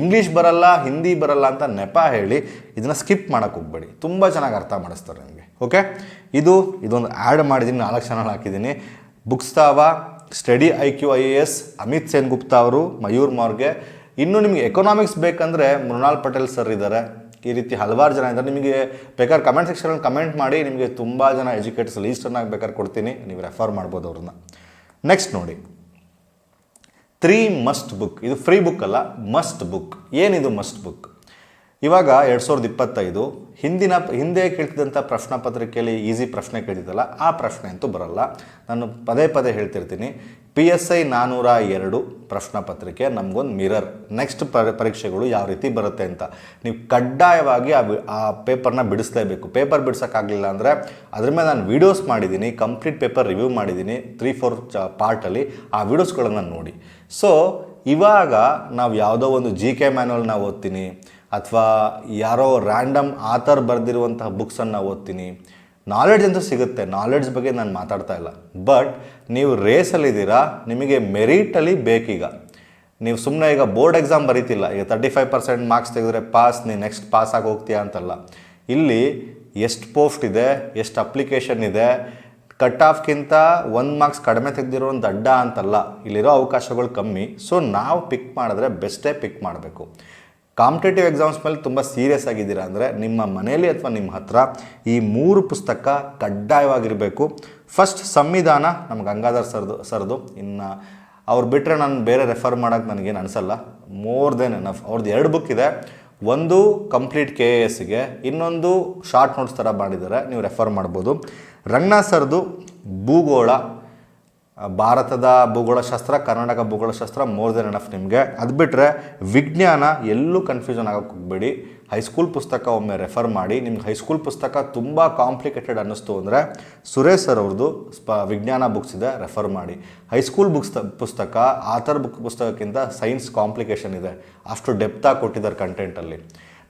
ಇಂಗ್ಲೀಷ್ ಬರಲ್ಲ, ಹಿಂದಿ ಬರಲ್ಲ ಅಂತ ನೆಪ ಹೇಳಿ ಇದನ್ನು ಸ್ಕಿಪ್ ಮಾಡೋಕ್ಕೆ ಹೋಗಬೇಡಿ. ತುಂಬ ಚೆನ್ನಾಗಿ ಅರ್ಥ ಮಾಡಿಸ್ತಾರೆ ನಿಮಗೆ. ಓಕೆ ಇದು, ಇದೊಂದು ಆ್ಯಡ್ ಮಾಡಿದ್ದೀನಿ ನಾಲ್ಕು ಚಾನಲ್ ಹಾಕಿದ್ದೀನಿ ಬುಕ್ಸ್ತಾವ study I Q I A S Amit Sen Gupta ಅವರು, ಮಯೂರ್ ಮಾರ್ಗೆ. ಇನ್ನು ನಿಮಗೆ ಎಕನಾಮಿಕ್ಸ್ ಬೇಕಂದರೆ ಮೃಣಾಲ್ ಪಟೇಲ್ ಸರ್ ಇದ್ದಾರೆ ಈ ರೀತಿ ಹಲವಾರು ಜನ ಇದ್ದಾರೆ. ನಿಮಗೆ ಬೇಕಾದ್ರೆ ಕಮೆಂಟ್ ಸೆಕ್ಷನಲ್ಲಿ ಕಮೆಂಟ್ ಮಾಡಿ, ನಿಮಗೆ ತುಂಬ ಜನ ಎಜುಕೇಟರ್ಸ್ ಲೀಸ್ಟನ್ನು ಬೇಕಾದ್ರೆ ಕೊಡ್ತೀನಿ. ನೀವು ರೆಫರ್ ಮಾಡ್ಬೋದು ಅವ್ರನ್ನ. ನೆಕ್ಸ್ಟ್ ನೋಡಿ. ತ್ರೀ ಮಸ್ಟ್ ಬುಕ್ ಇದು ಫ್ರೀ ಬುಕ್ ಅಲ್ಲ ಮಸ್ಟ್ ಬುಕ್ ಏನಿದು ಮಸ್ಟ್ ಬುಕ್ ಇವಾಗ ಎರಡು ಸಾವಿರದ ಇಪ್ಪತ್ತೈದು ಹಿಂದಿನ ಹಿಂದೆ ಕೇಳ್ತಿದ್ದಂಥ ಪ್ರಶ್ನೆ ಪತ್ರಿಕೆಯಲ್ಲಿ ಈಸಿ ಪ್ರಶ್ನೆ ಕೇಳಿದ್ದಲ್ಲ ಆ ಪ್ರಶ್ನೆ ಅಂತೂ ಬರಲ್ಲ. ನಾನು ಪದೇ ಪದೇ ಹೇಳ್ತಿರ್ತೀನಿ. ಪಿ ಎಸ್ ಐ ನಾನ್ನೂರ ಎರಡು ಪ್ರಶ್ನೆ ಪತ್ರಿಕೆ, ನಮಗೊಂದು ಮಿರರ್. ನೆಕ್ಸ್ಟ್ ಪರೀಕ್ಷೆಗಳು ಯಾವ ರೀತಿ ಬರುತ್ತೆ ಅಂತ. ನೀವು ಕಡ್ಡಾಯವಾಗಿ ಆ ಆ ಪೇಪರ್ನ ಬಿಡಿಸ್ಲೇಬೇಕು. ಪೇಪರ್ ಬಿಡಿಸೋಕ್ಕಾಗಲಿಲ್ಲ ಅಂದರೆ ಅದ್ರ ಮೇಲೆ ನಾನು ವೀಡಿಯೋಸ್ ಮಾಡಿದ್ದೀನಿ, ಕಂಪ್ಲೀಟ್ ಪೇಪರ್ ರಿವ್ಯೂ ಮಾಡಿದ್ದೀನಿ ತ್ರೀ ಫೋರ್ ಚ ಪಾರ್ಟಲ್ಲಿ ಆ ವೀಡಿಯೋಸ್ಗಳನ್ನು ನೋಡಿ. ಸೊ ಇವಾಗ ನಾವು ಯಾವುದೋ ಒಂದು ಜಿ ಕೆ ಮ್ಯಾನ್ಯಲ್ನ ಓದ್ತೀನಿ ಅಥವಾ ಯಾರೋ ರ್ಯಾಂಡಮ್ ಆಥರ್ ಬರೆದಿರುವಂತಹ ಬುಕ್ಸನ್ನು ಓದ್ತೀನಿ. ನಾಲೆಡ್ಜ್ ಅಂತೂ ಸಿಗುತ್ತೆ. ನಾಲೆಡ್ಜ್ ಬಗ್ಗೆ ನಾನು ಮಾತಾಡ್ತಾ ಇಲ್ಲ. ಬಟ್ ನೀವು ರೇಸಲ್ಲಿದ್ದೀರಾ ನಿಮಗೆ ಮೆರಿಟಲ್ಲಿ ಬೇಕೀಗ. ನೀವು ಸುಮ್ಮನೆ ಈಗ ಬೋರ್ಡ್ ಎಕ್ಸಾಮ್ ಬರೀತಿಲ್ಲ. ಈಗ ತರ್ಟಿ ಫೈವ್ ಪರ್ಸೆಂಟ್ ಮಾರ್ಕ್ಸ್ ತೆಗೆದ್ರೆ ಪಾಸ್ ನೀನು ನೆಕ್ಸ್ಟ್ ಪಾಸ್ ಆಗಿ ಹೋಗ್ತೀಯಾ ಅಂತಲ್ಲ. ಇಲ್ಲಿ ಎಷ್ಟು ಪೋಸ್ಟ್ ಇದೆ, ಎಷ್ಟು ಅಪ್ಲಿಕೇಶನ್ ಇದೆ ಕಟ್ ಆಫ್ಗಿಂತ ಒಂದು ಮಾರ್ಕ್ಸ್ ಕಡಿಮೆ ತೆಗೆದಿರೋ ಒಂದು ಅಡ್ಡ ಅಂತಲ್ಲ. ಇಲ್ಲಿರೋ ಅವಕಾಶಗಳು ಕಮ್ಮಿ. ಸೊ ನಾವು ಪಿಕ್ ಮಾಡಿದ್ರೆ ಬೆಸ್ಟೇ ಪಿಕ್ ಮಾಡಬೇಕು. ಕಾಂಪಿಟೇಟಿವ್ ಎಕ್ಸಾಮ್ಸ್ ಮೇಲೆ ತುಂಬ ಸೀರಿಯಸ್ ಆಗಿದ್ದೀರಾ ಅಂದರೆ ನಿಮ್ಮ ಮನೆಯಲ್ಲಿ ಅಥವಾ ನಿಮ್ಮ ಹತ್ರ ಈ ಮೂರು ಪುಸ್ತಕ ಕಡ್ಡಾಯವಾಗಿರಬೇಕು. ಫಸ್ಟ್ ಸಂವಿಧಾನ, ನಮ್ಮ ಗಂಗಾಧರ್ ಸರ್ದು ಸರ್ದು, ಇನ್ನು ಅವ್ರು ಬಿಟ್ಟರೆ ನಾನು ಬೇರೆ ರೆಫರ್ ಮಾಡೋಕ್ಕೆ ನನಗೇನು ಅನಿಸಲ್ಲ. ಮೋರ್ ದೆನ್ ಎನಫ್ ಅವ್ರದ್ದು ಎರಡು ಬುಕ್ ಇದೆ. ಒಂದು ಕಂಪ್ಲೀಟ್ ಕೆ ಎ ಎಸ್ಗೆ ಇನ್ನೊಂದು ಶಾರ್ಟ್ ನೋಟ್ಸ್ ಥರ ಮಾಡಿದ್ದಾರೆ. ನೀವು ರೆಫರ್ ಮಾಡ್ಬೋದು. ರಂಗನಾಥ್ ಸರ್ದು, ಭೂಗೋಳ ಭಾರತದ ಭೂಗೋಳಶಾಸ್ತ್ರ, ಕರ್ನಾಟಕ ಭೂಗೋಳಶಾಸ್ತ್ರ ಮೋರ್ ದೆನ್ ಎನಫ್ ನಿಮಗೆ. ಅದು ಬಿಟ್ಟರೆ ವಿಜ್ಞಾನ ಎಲ್ಲೂ ಕನ್ಫ್ಯೂಷನ್ ಆಗೋಕ್ಕೆ ಹೋಗ್ಬೇಡಿ. ಹೈಸ್ಕೂಲ್ ಪುಸ್ತಕ ಒಮ್ಮೆ ರೆಫರ್ ಮಾಡಿ. ನಿಮ್ಗೆ ಹೈಸ್ಕೂಲ್ ಪುಸ್ತಕ ತುಂಬ ಕಾಂಪ್ಲಿಕೇಟೆಡ್ ಅನ್ನಿಸ್ತು ಅಂದರೆ ಸುರೇಶ್ ಸರ್ ಅವ್ರದ್ದು ಸ್ಪ, ವಿಜ್ಞಾನ ಬುಕ್ಸ್ ಇದೆ ರೆಫರ್ ಮಾಡಿ. ಹೈಸ್ಕೂಲ್ ಬುಕ್ಸ್ ಪುಸ್ತಕ ಆಥರ್ ಬುಕ್ ಪುಸ್ತಕಕ್ಕಿಂತ ಸೈನ್ಸ್ ಕಾಂಪ್ಲಿಕೇಶನ್ ಇದೆ. ಅಷ್ಟು ಡೆಪ್ತಾಗಿ ಕೊಟ್ಟಿದ್ದಾರೆ ಕಂಟೆಂಟಲ್ಲಿ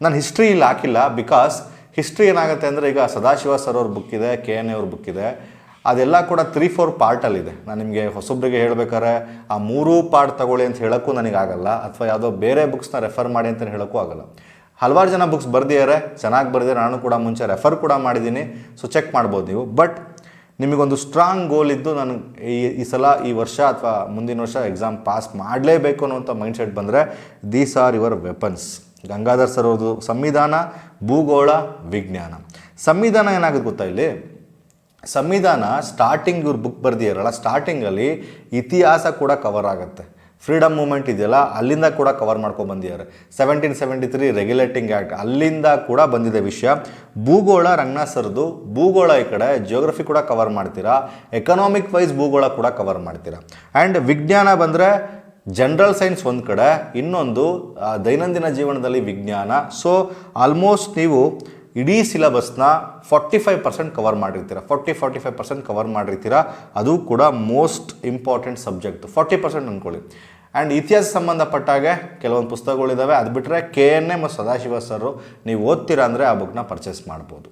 ನಾನು ಹಿಸ್ಟ್ರಿ ಇಲ್ಲಿ ಹಾಕಿಲ್ಲ ಬಿಕಾಸ್ ಹಿಸ್ಟ್ರಿ ಏನಾಗುತ್ತೆ ಅಂದರೆ ಈಗ ಸದಾಶಿವ ಸರ್ ಅವ್ರ ಬುಕ್ ಇದೆ ಕೆ ಎನ್ ಎ ಅವ್ರ ಬುಕ್ ಇದೆ. ಅದೆಲ್ಲ ಕೂಡ ತ್ರೀ ಫೋರ್ ಪಾರ್ಟಲ್ಲಿದೆ ನಾನು ನಿಮಗೆ ಹೊಸೊಬ್ಬರಿಗೆ ಹೇಳ್ಬೇಕಾದ್ರೆ ಆ ಮೂರೂ ಪಾರ್ಟ್ ತಗೊಳ್ಳಿ ಅಂತ ಹೇಳೋಕ್ಕೂ ನನಗಾಗಲ್ಲ ಅಥವಾ ಯಾವುದೋ ಬೇರೆ ಬುಕ್ಸ್ನ ರೆಫರ್ ಮಾಡಿ ಅಂತ ಹೇಳೋಕ್ಕೂ ಆಗಲ್ಲ. ಹಲವಾರು ಜನ ಬುಕ್ಸ್ ಬರ್ದಿದ್ದಾರೆ, ಚೆನ್ನಾಗಿ ಬರೆದಿದ್ದಾರೆ, ನಾನು ಕೂಡ ಮುಂಚೆ ರೆಫರ್ ಕೂಡ ಮಾಡಿದ್ದೀನಿ ಸೊ ಚೆಕ್ ಮಾಡ್ಬೋದು ನೀವು. ಬಟ್ ನಿಮಗೊಂದು ಸ್ಟ್ರಾಂಗ್ ಗೋಲ್ ಇದ್ದು ನಾನು ಈ ಈ ಸಲ, ಈ ವರ್ಷ ಅಥವಾ ಮುಂದಿನ ವರ್ಷ ಎಕ್ಸಾಮ್ ಪಾಸ್ ಮಾಡಲೇಬೇಕು ಅನ್ನುವಂಥ ಮೈಂಡ್ಸೆಟ್ ಬಂದರೆ these are your weapons Gangadhar sir ಅವ್ರದ್ದು ಸಂವಿಧಾನ, ಭೂಗೋಳ, ವಿಜ್ಞಾನ. ಸಂವಿಧಾನ ಏನಾಗುತ್ತೆ ಗೊತ್ತಾ ಇಲ್ಲಿ? ಸಂವಿಧಾನ ಸ್ಟಾರ್ಟಿಂಗ್ ಇವ್ರು ಬುಕ್ ಬರೆದಿರಲ್ಲ ಸ್ಟಾರ್ಟಿಂಗಲ್ಲಿ ಇತಿಹಾಸ ಕೂಡ ಕವರ್ ಆಗುತ್ತೆ. ಫ್ರೀಡಮ್ ಮೂಮೆಂಟ್ ಇದೆಯಲ್ಲ, ಅಲ್ಲಿಂದ ಕೂಡ ಕವರ್ ಮಾಡ್ಕೊಂಡು ಬಂದಿದ್ದಾರೆ. Seventeen seventy three regulating act ಅಲ್ಲಿಂದ ಕೂಡ ಬಂದಿದೆ ವಿಷಯ. ಭೂಗೋಳ ರಂಗನಾಥ್ ಸರ್ದು, ಭೂಗೋಳ ಈ ಕಡೆ ಜಿಯೋಗ್ರಫಿ ಕೂಡ ಕವರ್ ಮಾಡ್ತೀರಾ? ಎಕನಾಮಿಕ್ ವೈಸ್ ಭೂಗೋಳ ಕೂಡ ಕವರ್ ಮಾಡ್ತೀರಾ? ಆ್ಯಂಡ್ ವಿಜ್ಞಾನ ಬಂದರೆ ಜನರಲ್ ಸೈನ್ಸ್ ಒಂದು ಕಡೆ, ಇನ್ನೊಂದು ದೈನಂದಿನ ಜೀವನದಲ್ಲಿ ವಿಜ್ಞಾನ. ಸೊ ಆಲ್ಮೋಸ್ಟ್ ನೀವು ಇಡೀ ಸಿಲಬಸ್ನ forty five percent cover ಮಾಡಿರ್ತೀರ. Forty forty five percent cover ಮಾಡಿರ್ತೀರ. ಅದು ಕೂಡ most important subject forty percent ಅಂದ್ಕೊಳ್ಳಿ ಆ್ಯಂಡ್ ಇತಿಹಾಸ ಸಂಬಂಧಪಟ್ಟಾಗೆ ಕೆಲವೊಂದು ಪುಸ್ತಕಗಳಿದ್ದಾವೆ ಅದು ಬಿಟ್ಟರೆ K N A Sadashiva sir ನೀವು ಓದ್ತೀರಾ ಅಂದರೆ ಆ ಬುಕ್ನ ಪರ್ಚೇಸ್ ಮಾಡ್ಬೋದು.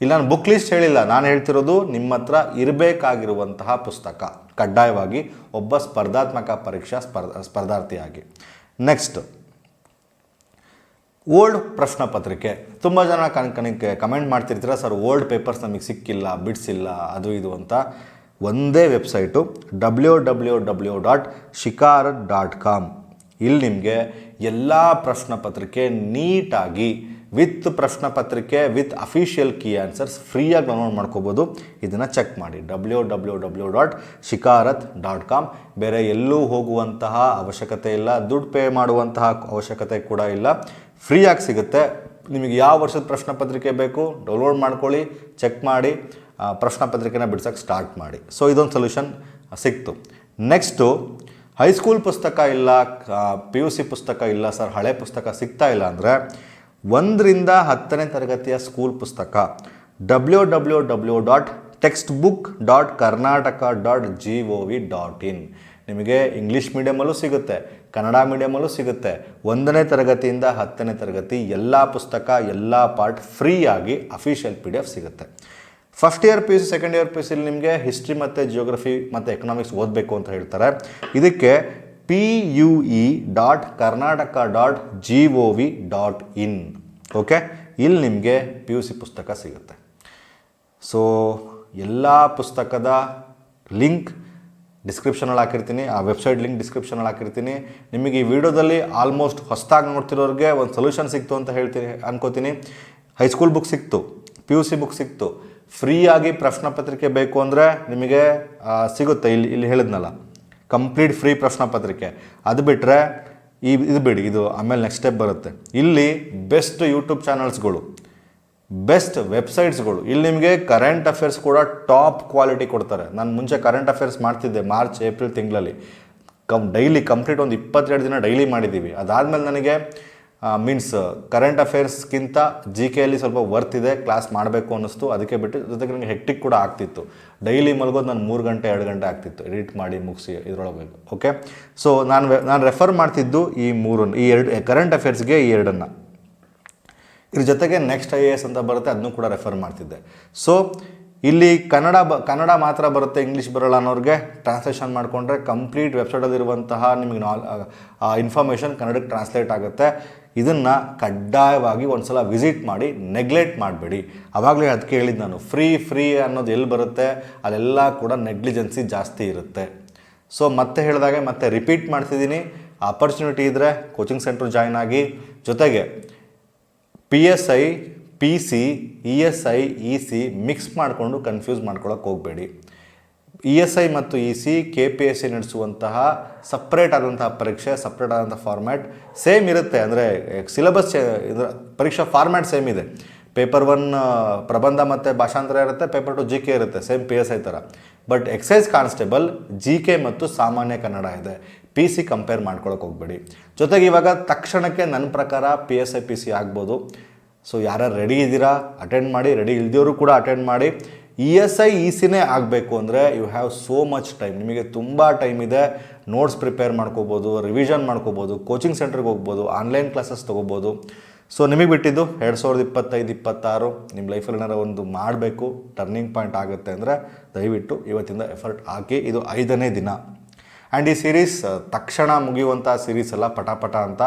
ಇಲ್ಲಿ ನಾನು ಬುಕ್ ಲಿಸ್ಟ್ ಹೇಳಿಲ್ಲ. ನಾನು ಹೇಳ್ತಿರೋದು ನಿಮ್ಮ ಹತ್ರ ಇರಬೇಕಾಗಿರುವಂತಹ ಪುಸ್ತಕ. ಕಡ್ಡಾಯವಾಗಿ ಒಬ್ಬ ಸ್ಪರ್ಧಾತ್ಮಕ ಪರೀಕ್ಷಾ ಸ್ಪರ್ಧ ಸ್ಪರ್ಧಾರ್ಥಿಯಾಗಿ. ನೆಕ್ಸ್ಟ್ ಓಲ್ಡ್ ಪ್ರಶ್ನೆ ಪತ್ರಿಕೆ. ತುಂಬ ಜನ ಕಣ್ ಕಣಕ್ಕೆ ಕಮೆಂಟ್ ಮಾಡ್ತಿರ್ತೀರ, ಸರ್, ಓಲ್ಡ್ ಪೇಪರ್ಸ್ ನಮಗೆ ಸಿಕ್ಕಿಲ್ಲ, ಬಿಡ್ಸಿಲ್ಲ, ಅದು ಇದು ಅಂತ. ಒಂದೇ website W W W dot shikar dot com ಇಲ್ಲಿ ನಿಮಗೆ ಎಲ್ಲ ಪ್ರಶ್ನೆ ಪತ್ರಿಕೆ ನೀಟಾಗಿ, ವಿತ್ ಪ್ರಶ್ನೆ ಪತ್ರಿಕೆ, ವಿತ್ ಅಫಿಷಿಯಲ್ ಕೀ ಆನ್ಸರ್ಸ್ ಫ್ರೀಯಾಗಿ ಡೌನ್ಲೋಡ್ ಮಾಡ್ಕೋಬೋದು. ಇದನ್ನು ಚೆಕ್ ಮಾಡಿ. W W W dot ಶಿಕಾರತ್ dot com ಬೇರೆ ಎಲ್ಲೂ ಹೋಗುವಂತಹ ಅವಶ್ಯಕತೆ ಇಲ್ಲ, ದುಡ್ಡು ಪೇ ಮಾಡುವಂತಹ ಅವಶ್ಯಕತೆ ಕೂಡ ಇಲ್ಲ. ಫ್ರೀಯಾಗಿ ಸಿಗುತ್ತೆ. ನಿಮಗೆ ಯಾವ ವರ್ಷದ ಪ್ರಶ್ನೆ ಪತ್ರಿಕೆ ಬೇಕು ಡೌನ್ಲೋಡ್ ಮಾಡ್ಕೊಳ್ಳಿ ಚೆಕ್ ಮಾಡಿ ಪ್ರಶ್ನೆ ಪತ್ರಿಕೆನ ಬಿಡ್ಸೋಕ್ಕೆ ಸ್ಟಾರ್ಟ್ ಮಾಡಿ. ಸೊ ಇದೊಂದು ಸೊಲ್ಯೂಷನ್ ಸಿಕ್ತು. ನೆಕ್ಸ್ಟು ಹೈಸ್ಕೂಲ್ ಪುಸ್ತಕ ಇಲ್ಲ ಪಿ ಯು ಸಿ ಪುಸ್ತಕ ಇಲ್ಲ ಸರ್ ಹಳೆ ಪುಸ್ತಕ ಸಿಗ್ತಾ ಇಲ್ಲ ಅಂದರೆ ಒಂದರಿಂದ ಹತ್ತನೇ ತರಗತಿಯ ಸ್ಕೂಲ್ ಪುಸ್ತಕ W W W dot text book dot Karnataka dot G O V dot in ನಿಮಗೆ ಇಂಗ್ಲೀಷ್ ಮೀಡಿಯಮಲ್ಲೂ ಸಿಗುತ್ತೆ. ಕನ್ನಡ ಮೀಡಿಯಮಲ್ಲೂ ಸಿಗುತ್ತೆ. ಒಂದನೇ ತರಗತಿಯಿಂದ ಹತ್ತನೇ ತರಗತಿ ಎಲ್ಲ ಪುಸ್ತಕ, ಎಲ್ಲ ಪಾರ್ಟ್ ಫ್ರೀಯಾಗಿ ಅಫಿಷಿಯಲ್ ಪಿ ಡಿ ಎಫ್ ಸಿಗುತ್ತೆ. First year P U C second year P U ಸಿಲಿ ನಿಮಗೆ ಹಿಸ್ಟ್ರಿ ಮತ್ತು ಜಿಯೋಗ್ರಫಿ ಮತ್ತು ಎಕನಾಮಿಕ್ಸ್ ಓದಬೇಕು ಅಂತ ಹೇಳ್ತಾರೆ. ಇದಕ್ಕೆ P U E dot Karnataka dot G O V dot in okay ಇಲ್ಲಿ ನಿಮಗೆ ಪಿ ಯು ಸಿ ಪುಸ್ತಕ ಸಿಗುತ್ತೆ. ಸೊ ಎಲ್ಲ ಪುಸ್ತಕದ ಲಿಂಕ್ ಡಿಸ್ಕ್ರಿಪ್ಷನಲ್ಲಿ ಹಾಕಿರ್ತೀನಿ, ಆ ವೆಬ್ಸೈಟ್ ಲಿಂಕ್ ಡಿಸ್ಕ್ರಿಪ್ಷನಲ್ಲಿ ಹಾಕಿರ್ತೀನಿ. ನಿಮಗೆ ಈ ವಿಡಿಯೋದಲ್ಲಿ ಆಲ್ಮೋಸ್ಟ್ ಹೊಸದಾಗಿ ನೋಡ್ತಿರೋರಿಗೆ ಒಂದು ಸೊಲ್ಯೂಷನ್ ಸಿಕ್ತು ಅಂತ ಹೇಳ್ತೀನಿ, ಅನ್ಕೋತೀನಿ. ಹೈಸ್ಕೂಲ್ ಬುಕ್ ಸಿಕ್ತು ಪಿ ಯು ಸಿ ಬುಕ್ ಸಿಕ್ತು. ಫ್ರೀಯಾಗಿ ಪ್ರಶ್ನೆ ಪತ್ರಿಕೆ ಬೇಕು ಅಂದರೆ ನಿಮಗೆ ಸಿಗುತ್ತೆ. ಇಲ್ಲಿ ಇಲ್ಲಿ ಹೇಳಿದ್ನಲ್ಲ ಕಂಪ್ಲೀಟ್ ಫ್ರೀ ಪ್ರಶ್ನೆ ಪತ್ರಿಕೆ. ಅದು ಬಿಟ್ಟರೆ ಈ, ಇದು ಬಿಡಿ, ಇದು ಆಮೇಲೆ ನೆಕ್ಸ್ಟ್ ಸ್ಟೆಪ್ ಬರುತ್ತೆ. ಇಲ್ಲಿ ಬೆಸ್ಟ್ ಯೂಟ್ಯೂಬ್ ಚಾನಲ್ಸ್ಗಳು ಬೆಸ್ಟ್ ವೆಬ್ಸೈಟ್ಸ್ಗಳು ಇಲ್ಲಿ ನಿಮಗೆ ಕರೆಂಟ್ ಅಫೇರ್ಸ್ ಕೂಡ ಟಾಪ್ ಕ್ವಾಲಿಟಿ ಕೊಡ್ತಾರೆ. ನಾನು ಮುಂಚೆ ಕರೆಂಟ್ ಅಫೇರ್ಸ್ ಮಾಡ್ತಿದ್ದೆ ಮಾರ್ಚ್ ಏಪ್ರಿಲ್ ತಿಂಗಳಲ್ಲಿ. ಕಮ್ ಡೈಲಿ ಕಂಪ್ಲೀಟ್ ಒಂದು ಇಪ್ಪತ್ತೆರಡು ದಿನ ಡೈಲಿ ಮಾಡಿದ್ದೀವಿ ಅದಾದಮೇಲೆ ನನಗೆ ಮೀನ್ಸ್ ಕರೆಂಟ್ ಅಫೇರ್ಸ್ಗಿಂತ ಜಿ ಕೆಯಲ್ಲಿ ಸ್ವಲ್ಪ ವರ್ತ್ ಇದೆ ಕ್ಲಾಸ್ ಮಾಡಬೇಕು ಅನ್ನಿಸ್ತು. ಅದಕ್ಕೆ ಬಿಟ್ಟು ಜೊತೆಗೆ ನನಗೆ ಹೆಕ್ಟಿಕ್ ಕೂಡ ಆಗ್ತಿತ್ತು. ಡೈಲಿ ಮಲಗೋದು ನಾನು ಮೂರು ಗಂಟೆ, ಎರಡು ಗಂಟೆ ಆಗ್ತಿತ್ತು. ಎಡಿಟ್ ಮಾಡಿ ಮುಗಿಸಿ ಇದ್ರೊಳಗೆ. ಓಕೆ ಸೊ ನಾನು ನಾನು ರೆಫರ್ ಮಾಡ್ತಿದ್ದು ಈ ಮೂರನ್ನು, ಈ ಎರಡು ಕರೆಂಟ್ ಅಫೇರ್ಸ್ಗೆ ಈ ಎರಡನ್ನು. ಇದ್ರ ಜೊತೆಗೆ ನೆಕ್ಸ್ಟ್ ಐ ಎ ಎಸ್ ಅಂತ ಬರುತ್ತೆ ಅದನ್ನು ಕೂಡ ರೆಫರ್ ಮಾಡ್ತಿದ್ದೆ. ಸೊ ಇಲ್ಲಿ ಕನ್ನಡ ಬ, ಕನ್ನಡ ಮಾತ್ರ ಬರುತ್ತೆ ಇಂಗ್ಲೀಷ್ ಬರೋಲ್ಲ ಅನ್ನೋರಿಗೆ ಟ್ರಾನ್ಸ್ಲೇಷನ್ ಮಾಡಿಕೊಂಡ್ರೆ ಕಂಪ್ಲೀಟ್ ವೆಬ್ಸೈಟಲ್ಲಿರುವಂತಹ ನಿಮಗೆ ನಾಲ್ ಇನ್ಫಾರ್ಮೇಷನ್ ಕನ್ನಡಕ್ಕೆ ಟ್ರಾನ್ಸ್ಲೇಟ್ ಆಗುತ್ತೆ. ಇದನ್ನು ಕಡ್ಡಾಯವಾಗಿ ಒಂದು ಸಲ ವಿಸಿಟ್ ಮಾಡಿ ನೆಗ್ಲೆಕ್ಟ್ ಮಾಡಬೇಡಿ. ಆವಾಗಲೇ ಅದಕ್ಕೆ ಹೇಳಿದ್ದು ನಾನು ಫ್ರೀ ಫ್ರೀ ಅನ್ನೋದು ಎಲ್ಲಿ ಬರುತ್ತೆ, ಅಲ್ಲೆಲ್ಲ ಕೂಡ ನೆಗ್ಲಿಜೆನ್ಸಿ ಜಾಸ್ತಿ ಇರುತ್ತೆ. ಸೊ ಮತ್ತೆ ಹೇಳಿದಾಗೆ ಮತ್ತೆ ರಿಪೀಟ್ ಮಾಡ್ತಿದ್ದೀನಿ. ಆಪರ್ಚುನಿಟಿ ಇದ್ದರೆ ಕೋಚಿಂಗ್ ಸೆಂಟ್ರ್ ಜಾಯ್ನ್ ಆಗಿ. ಜೊತೆಗೆ P S I P C E S I E C mix ಮಾಡಿಕೊಂಡು ಕನ್ಫ್ಯೂಸ್ ಮಾಡ್ಕೊಳಕ್ಕೆ ಹೋಗಬೇಡಿ. ಇ ಎಸ್ ಐ ಮತ್ತು E C K P S C ನಡೆಸುವಂತಹ separate ಆದಂತಹ ಪರೀಕ್ಷೆ ಸಪ್ರೇಟ್ ಆದಂಥ ಫಾರ್ಮ್ಯಾಟ್ ಸೇಮ್ ಇರುತ್ತೆ. ಅಂದರೆ ಸಿಲೆಬಸ್ ಇದರ ಪರೀಕ್ಷಾ ಫಾರ್ಮ್ಯಾಟ್ ಸೇಮ್ ಇದೆ. ಪೇಪರ್ ಒನ್ ಪ್ರಬಂಧ ಮತ್ತು ಭಾಷಾಂತರ ಇರುತ್ತೆ ಪೇಪರ್ ಟು ಜಿ ಕೆ ಇರುತ್ತೆ ಸೇಮ್ ಪಿ ಎಸ್ ಐ ಥರ but excise constable G K ಮತ್ತು ಸಾಮಾನ್ಯ ಕನ್ನಡ ಇದೆ. ಪಿ ಸಿ ಕಂಪೇರ್ ಮಾಡ್ಕೊಳಕ್ಕೆ ಹೋಗ್ಬೇಡಿ. ಜೊತೆಗೆ ಇವಾಗ ತಕ್ಷಣಕ್ಕೆ ನನ್ನ ಪ್ರಕಾರ P S I P C ಆಗ್ಬೋದು. ಸೊ ಯಾರು ರೆಡಿ ಇದ್ದೀರಾ? ಅಟೆಂಡ್ ಮಾಡಿ ರೆಡಿ ಇಲ್ದಿವರು ಕೂಡ ಅಟೆಂಡ್ ಮಾಡಿ. ಇ ಎಸ್ ಐ ಇ ಸಿನೇ ಆಗಬೇಕು ಅಂದರೆ you have so much time ನಿಮಗೆ ತುಂಬ ಟೈಮ್ ಇದೆ. ನೋಟ್ಸ್ ಪ್ರಿಪೇರ್ ಮಾಡ್ಕೋಬೋದು ರಿವಿಷನ್ ಮಾಡ್ಕೋಬೋದು ಕೋಚಿಂಗ್ ಸೆಂಟ್ರಿಗೆ ಹೋಗ್ಬೋದು ಆನ್ಲೈನ್ ಕ್ಲಾಸಸ್ ತೊಗೋಬೋದು. ಸೊ ನಿಮಗೆ ಬಿಟ್ಟಿದ್ದು ಎರಡು ಸಾವಿರದ ಇಪ್ಪತ್ತೈದು, ಇಪ್ಪತ್ತಾರು. ನಿಮ್ಮ ಲೈಫಲ್ಲಿ ಏನಾರು ಒಂದು ಮಾಡಬೇಕು ಟರ್ನಿಂಗ್ ಪಾಯಿಂಟ್ ಆಗುತ್ತೆ ಅಂದರೆ ದಯವಿಟ್ಟು ಇವತ್ತಿಂದ ಎಫರ್ಟ್ ಹಾಕಿ. ಇದು ಐದನೇ ದಿನ. ಆ್ಯಂಡ್ ಈ ಸೀರೀಸ್ ತಕ್ಷಣ ಮುಗಿಯುವಂಥ ಸೀರೀಸ್ ಎಲ್ಲ ಪಟಾಪಟ ಅಂತ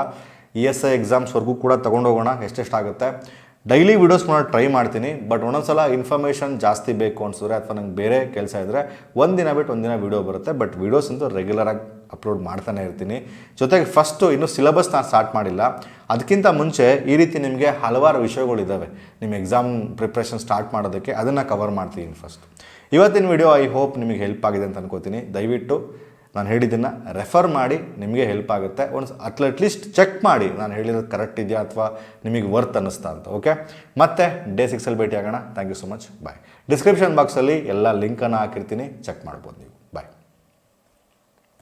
ಇ ಎಸ್ ಐ ಎಕ್ಸಾಮ್ಸ್ವರೆಗೂ ಕೂಡ ತೊಗೊಂಡೋಗೋಣ ಎಷ್ಟೆಷ್ಟಾಗುತ್ತೆ ಡೈಲಿ ವೀಡಿಯೋಸ್ ಮಾಡೋಕ್ಕೆ ಟ್ರೈ ಮಾಡ್ತೀನಿ ಬಟ್ ಒಂದೊಂದ್ಸಲ ಇನ್ಫಾರ್ಮೇಷನ್ ಜಾಸ್ತಿ ಬೇಕು ಅನಿಸಿದ್ರೆ ಅಥವಾ ನಂಗೆ ಬೇರೆ ಕೆಲಸ ಇದ್ದರೆ ಒಂದಿನ ಬಿಟ್ಟು ಒಂದಿನ ವೀಡಿಯೋ ಬರುತ್ತೆ ಬಟ್ ವೀಡಿಯೋಸ್ ಅಂತೂ ರೆಗ್ಯುಲರಾಗಿ ಅಪ್ಲೋಡ್ ಮಾಡ್ತಾನೆ ಇರ್ತೀನಿ. ಜೊತೆಗೆ ಫಸ್ಟು ಇನ್ನೂ ಸಿಲೆಬಸ್ ನಾನು ಸ್ಟಾರ್ಟ್ ಮಾಡಿಲ್ಲ. ಅದಕ್ಕಿಂತ ಮುಂಚೆ ಈ ರೀತಿ ನಿಮಗೆ ಹಲವಾರು ವಿಷಯಗಳಿದ್ದಾವೆ ನಿಮ್ಮ ಎಕ್ಸಾಮ್ ಪ್ರಿಪ್ರೇಷನ್ ಸ್ಟಾರ್ಟ್ ಮಾಡೋದಕ್ಕೆ, ಅದನ್ನು ಕವರ್ ಮಾಡ್ತೀನಿ ಫಸ್ಟ್ ಇವತ್ತಿನ ವಿಡಿಯೋ ಐ ಹೋಪ್ ನಿಮಗೆ ಹೆಲ್ಪ್ ಆಗಿದೆ ಅಂತ ಅನ್ಕೋತೀನಿ. ದಯವಿಟ್ಟು ನಾನು ಹೇಳಿದ್ದನ್ನು ರೆಫರ್ ಮಾಡಿ ನಿಮಗೆ ಹೆಲ್ಪ್ ಆಗುತ್ತೆ. ಒಂದು ಅಟ್ ಅಟ್ಲೀಸ್ಟ್ ಚೆಕ್ ಮಾಡಿ ನಾನು ಹೇಳಿರೋದು ಕರೆಕ್ಟ್ ಇದೆಯಾ ಅಥವಾ ನಿಮಗೆ ವರ್ತ್ ಅನ್ನಿಸ್ತಾ ಅಂತ ಓಕೆ ಮತ್ತೆ ಡೇ ಸಿಕ್ಸಲ್ಲಿ ಭೇಟಿ ಆಗೋಣ thank you so much bye description ಬಾಕ್ಸಲ್ಲಿ ಎಲ್ಲ ಲಿಂಕನ್ನು ಹಾಕಿರ್ತೀನಿ. ಚೆಕ್ ಮಾಡ್ಬೋದು